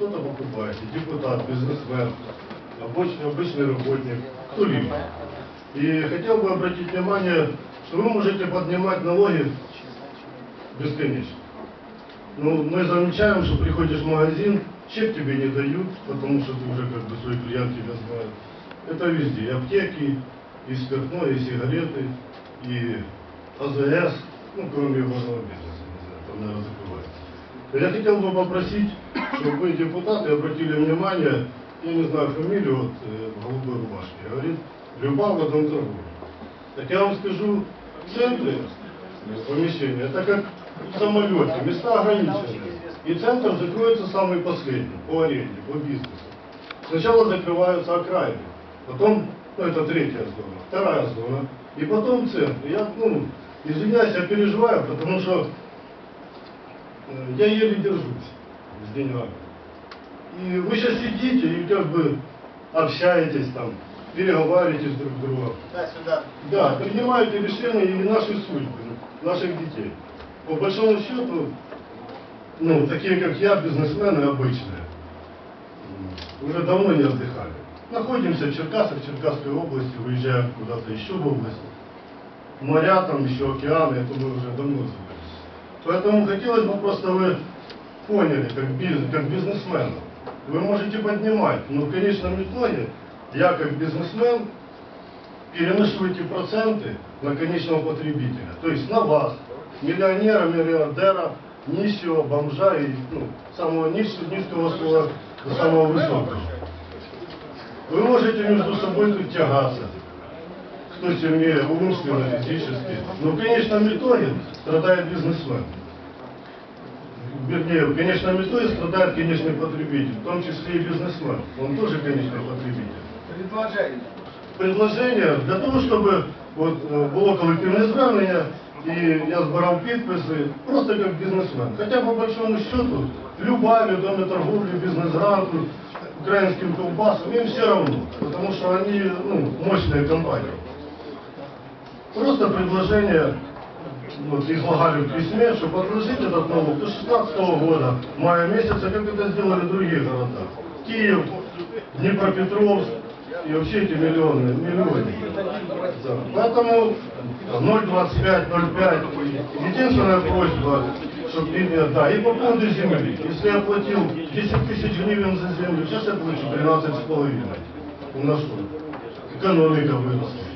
что-то покупаете, депутат, бизнесмен, обычный, обычный работник, кто-либо. И хотел бы обратить внимание, что вы можете поднимать налоги бесконечно. Ну, мы замечаем, что приходишь в магазин, чек тебе не дают, потому что ты уже как бы свой клиент тебя знает. Это везде, и аптеки, и спиртное, и сигареты, и АЗС, ну, кроме горного бизнеса, не знаю, там, наверное, закрывается. Я хотел бы попросить, чтобы вы, депутаты, обратили внимание, я не знаю фамилию, вот, э, в голубой рубашке, говорит, Любава в одном торговле. Так я вам скажу, в центре помещения, это как в самолете, места ограничены. И центр закроется самый последний, по аренде, по бизнесу. Сначала закрываются окраины, потом, ну это третья зона, вторая зона, и потом центр. Я, ну, извиняюсь, я переживаю, потому что э, я еле держусь с деньгами. И вы сейчас сидите и как бы общаетесь там, переговариваетесь друг с другом. Да, сюда. Да, принимаете решения и наши судьбы, наших детей. По большому счету, ну, такие как я, бизнесмены обычные, уже давно не отдыхали. Находимся в Черкасах, в Черкасской области, выезжаем куда-то еще в область. Моря там, еще океаны, это мы уже давно забылись. Поэтому хотелось бы просто вы поняли, как, бизнес, как бизнесмен, вы можете поднимать, но в конечном итоге я как бизнесмен эти проценты на конечного потребителя. То есть на вас, миллионера, миллиардера, нищего, бомжа и ну, самого низкого, низкого слоя до самого высокого. Вы можете между собой тут тягаться, кто сильнее умственно, физически. Но в конечном итоге страдает бизнесмен. Вернее, в конечном итоге страдает конечный потребитель, в том числе и бизнесмен. Он тоже конечный потребитель Предложение. предложення для того, щоб от, е, було колективне звернення, і я збирав підписи просто як бізнесмен. Хоча по большому счету, любая доме торговлі, бізнес-гранту, українським колбасам, їм все равно, потому что они ну, мощные компании. Просто предложение вот, излагали в письме, чтобы отложить этот налог до 16 года, мая месяца, как это сделали другие города. Киев, Днепропетровск и вообще эти миллионы, миллионы. Да. Поэтому 0,25, 0,5. Единственная просьба, чтобы, да, и по поводу земли. Если я платил 10 тысяч гривен за землю, сейчас я плачу 13,5. У нас что? Экономика выросла.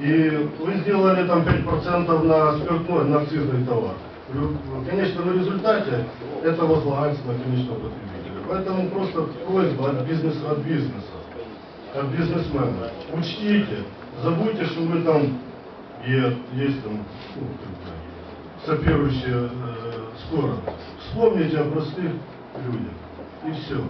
И вы сделали там 5% на спиртной, на акцизный товар. В конечном результате это возлагается на конечного потребителя. Поэтому просто просьба от бизнеса, от бизнеса, от бизнесмена. Учтите, забудьте, что вы там е- есть там ну, сопирующие э, скоро. Вспомните о простых людях. И все.